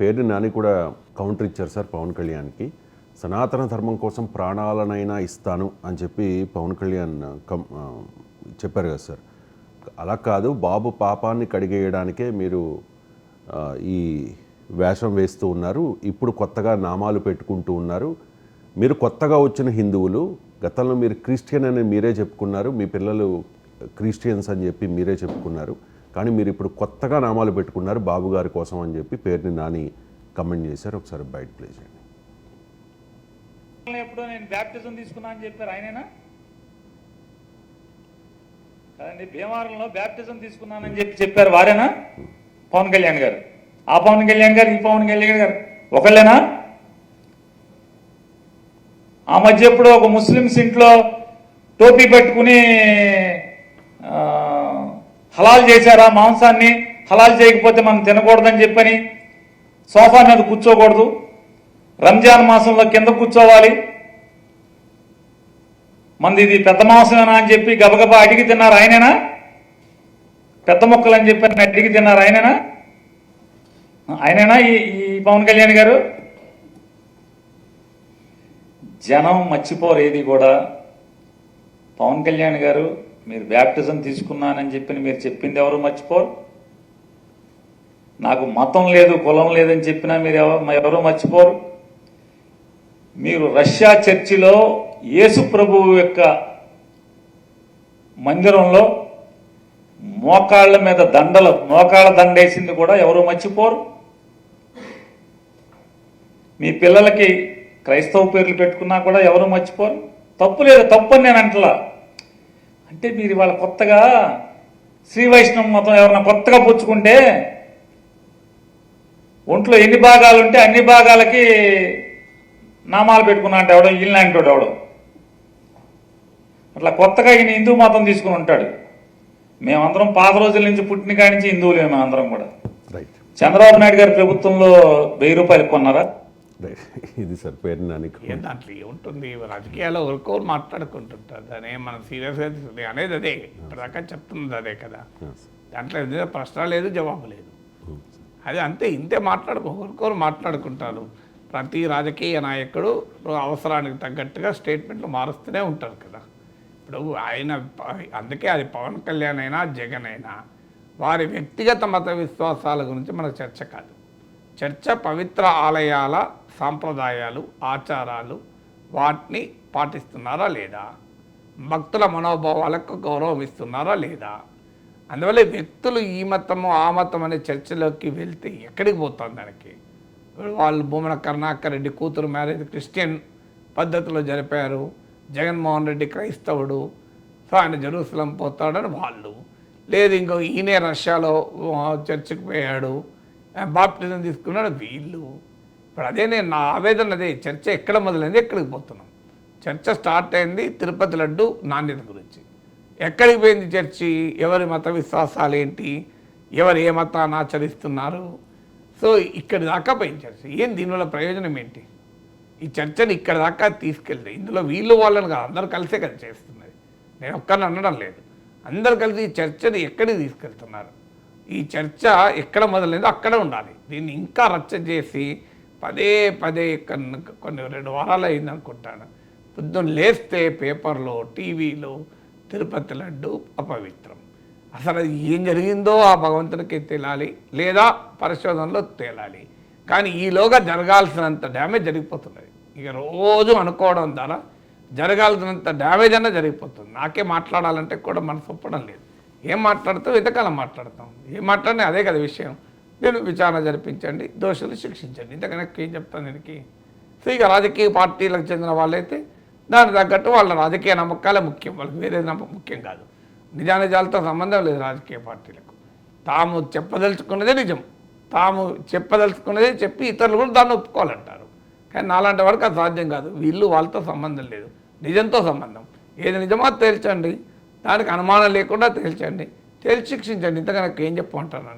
పేరుని నాని కూడా కౌంటర్ ఇచ్చారు సార్ పవన్ కళ్యాణ్కి. సనాతన ధర్మం కోసం ప్రాణాలనైనా ఇస్తాను అని చెప్పి పవన్ కళ్యాణ్ కం చెప్పారు కదా సార్. అలా కాదు బాబు పాపాన్ని కడిగేయడానికే మీరు ఈ వేషం వేస్తూ ఉన్నారు. ఇప్పుడు కొత్తగా నామాలు పెట్టుకుంటూ ఉన్నారు. మీరు కొత్తగా వచ్చిన హిందువులు గతంలో మీరు క్రిస్టియన్ అని మీరే చెప్పుకున్నారు. మీ పిల్లలు క్రిస్టియన్స్ అని చెప్పి మీరే చెప్పుకున్నారు. కానీ మీరు ఇప్పుడు కొత్తగా నామాలు పెట్టుకున్నారు బాబు గారి కోసం అని చెప్పి పేరుని నాని కమెంట్ చేశారు. ఒకసారి బయట ప్లే చేయండి. ఎప్పుడో నేను బ్యాప్టిజం తీసుకున్నా అని చెప్పారు ఆయనేనా? కదండి భీమవరంలో బ్యాప్టిజం తీసుకున్నానని చెప్పి చెప్పారు వారేనా? పవన్ కళ్యాణ్ గారు. ఆ పవన్ కళ్యాణ్ గారు ఈ పవన్ కళ్యాణ్ గారు ఒకళ్ళేనా? ఆ మధ్య ఎప్పుడో ఒక ముస్లిమ్స్ ఇంట్లో టోపీ పెట్టుకుని ఆ, హలాల్ చేశారా? మాంసాన్ని హలాల్ చేయకపోతే మనం తినకూడదని చెప్పని సోఫా మీద కూర్చోకూడదు. రంజాన్ మాసంలో కింద కూర్చోవాలి. మంది ఇది పెద్ద మాంసమేనా అని చెప్పి గబగబా అడిగి తిన్నారు ఆయనేనా? పెద్ద మొక్కలు అని చెప్పి అడిగి తిన్నారు ఆయనేనా? ఆయనేనా ఈ ఈ పవన్ కళ్యాణ్ గారు? జనం మర్చిపోరు ఏది కూడా పవన్ కళ్యాణ్ గారు మీరు బ్యాప్టిజం తీసుకున్నానని చెప్పి మీరు చెప్పింది ఎవరు మర్చిపోరు? నాకు మతం లేదు కులం లేదని చెప్పినా మీరు ఎవరు మర్చిపోరు? మీరు రష్యా చర్చిలో యేసు ప్రభువు యొక్క మందిరంలో మోకాళ్ళ మీద దండలు మోకాళ్ళ దండేసింది కూడా ఎవరు మర్చిపోరు? మీ పిల్లలకి క్రైస్తవ పేర్లు పెట్టుకున్నా కూడా ఎవరు మర్చిపోరు? తప్పు లేదు తప్పు అని నేను అంటలా. అంటే మీరు ఇవాళ కొత్తగా శ్రీ వైష్ణవ మతం ఎవరైనా కొత్తగా పుచ్చుకుంటే ఒంట్లో ఎన్ని భాగాలు ఉంటే అన్ని భాగాలకి నామాలు పెట్టుకున్నా అంటే ఎవడో ఇల్లాంటోడు ఎవడో అట్లా కొత్తగా ఈయన హిందూ మతం తీసుకుని ఉంటాడు. మేమందరం పాత రోజుల నుంచి పుట్టిన కాడి నుంచి హిందువులే మేమందరం కూడా. చంద్రబాబు నాయుడు గారి ప్రభుత్వంలో వెయ్యి రూపాయలు కొన్నారా? ఇది సార్ పేరుని నాని ఏం comment. దాంట్లో ఏముంటుంది? రాజకీయాల్లో ఒకరికొకరు మాట్లాడుకుంటుంటారు దాని మనం సీరియస్గా తీసుకుంటే అనేది అదే. ఇప్పటిదాకా చెప్తున్నది అదే కదా. దాంట్లో ప్రశ్న లేదు జవాబు లేదు. అది అంతే. ఇంతే మాట్లాడుకో ఒకరికొకరు మాట్లాడుకుంటారు. ప్రతి రాజకీయ నాయకుడు అవసరానికి తగ్గట్టుగా స్టేట్మెంట్లు మారుస్తూనే ఉంటారు కదా. ఇప్పుడు ఆయన అందుకే అది పవన్ కళ్యాణ్ అయినా జగన్ అయినా వారి వ్యక్తిగత మత విశ్వాసాల గురించి మనకు చర్చ కాదు. చర్చ పవిత్ర ఆలయాల సాంప్రదాయాలు ఆచారాలు వాటిని పాటిస్తున్నారా లేదా? భక్తుల మనోభావాలకు గౌరవం ఇస్తున్నారా లేదా? అందువల్ల వ్యక్తులు ఈ మతము ఆ మతం అనే చర్చలోకి వెళ్తే ఎక్కడికి పోతాం దానికి? వాళ్ళు భూమన కరుణాకర్ రెడ్డి కూతురు మ్యారేజ్ క్రిస్టియన్ పద్ధతిలో జరిపారు. జగన్మోహన్ రెడ్డి క్రైస్తవుడు. సో ఆయన జెరూసలం పోతాడని వాళ్ళు. లేదు ఇంకో ఈయనే రష్యాలో చర్చికి పోయాడు. బాప్టిజం తీసుకున్నాడు. వీళ్ళు ఇప్పుడు అదే నేను నా ఆవేదన అదే చర్చ ఎక్కడ మొదలైంది? ఎక్కడికి పోతున్నాం? చర్చ స్టార్ట్ అయింది తిరుపతి లడ్డు నాణ్యత గురించి. ఎక్కడికి పోయింది చర్చి? ఎవరి మత విశ్వాసాలు ఏంటి? ఎవరు ఏ మతాన్ని ఆచరిస్తున్నారు? సో ఇక్కడి దాకా పోయింది చర్చ. ఏం దీనివల్ల ప్రయోజనం ఏంటి? ఈ చర్చని ఇక్కడ దాకా తీసుకెళ్తే ఇందులో వీళ్ళు వాళ్ళని కాదు అందరూ కలిసే కదా చేస్తున్నది. నేను ఒక్కరిని అనడం లేదు. అందరు కలిసి ఈ చర్చని ఎక్కడికి తీసుకెళ్తున్నారు? ఈ చర్చ ఎక్కడ మొదలైందో అక్కడే ఉండాలి. దీన్ని ఇంకా రచ్చ చేసి పదే పదే కొన్ని కొన్ని రెండు వారాలు అయింది అనుకుంటాను పొద్దున్న లేస్తే పేపర్లో టీవీలో తిరుపతి లడ్డు అపవిత్రం. అసలు అది ఏం జరిగిందో ఆ భగవంతునికి తేలాలి లేదా పరిశోధనలో తేలాలి. కానీ ఈలోగా జరగాల్సినంత డ్యామేజ్ జరిగిపోతున్నది. ఇక రోజు అనుకోవడం ద్వారా జరగాల్సినంత డ్యామేజ్ అన్న జరిగిపోతుంది. నాకే మాట్లాడాలంటే కూడా మనసు ఒప్పడం లేదు. ఏం మాట్లాడతావు? ఇంతకాలం మాట్లాడతాం. ఏం మాట్లాడినా అదే కదా విషయం. నేను విచారణ జరిపించండి దోషులు శిక్షించండి. ఇంతకన్నా ఏం చెప్తాను దీనికి? సో ఇక రాజకీయ పార్టీలకు చెందిన వాళ్ళైతే దానికి తగ్గట్టు వాళ్ళ రాజకీయ నమ్మకాలే ముఖ్యం. వాళ్ళకి వేరే నమ్మకం ముఖ్యం కాదు. నిజానిజాలతో సంబంధం లేదు రాజకీయ పార్టీలకు. తాము చెప్పదలుచుకున్నదే నిజం. తాము చెప్పదలుచుకున్నదే చెప్పి ఇతరులు కూడా దాన్ని ఒప్పుకోవాలంటారు. కానీ నాలాంటి వరకు అది సాధ్యం కాదు. వీళ్ళు వాళ్ళతో సంబంధం లేదు. నిజంతో సంబంధం. ఏది నిజమో తేల్చండి. దానికి అనుమానం లేకుండా తేల్చండి. తేల్చి శిక్షించండి. ఇంతకన్నా ఏం చెప్పమంటాను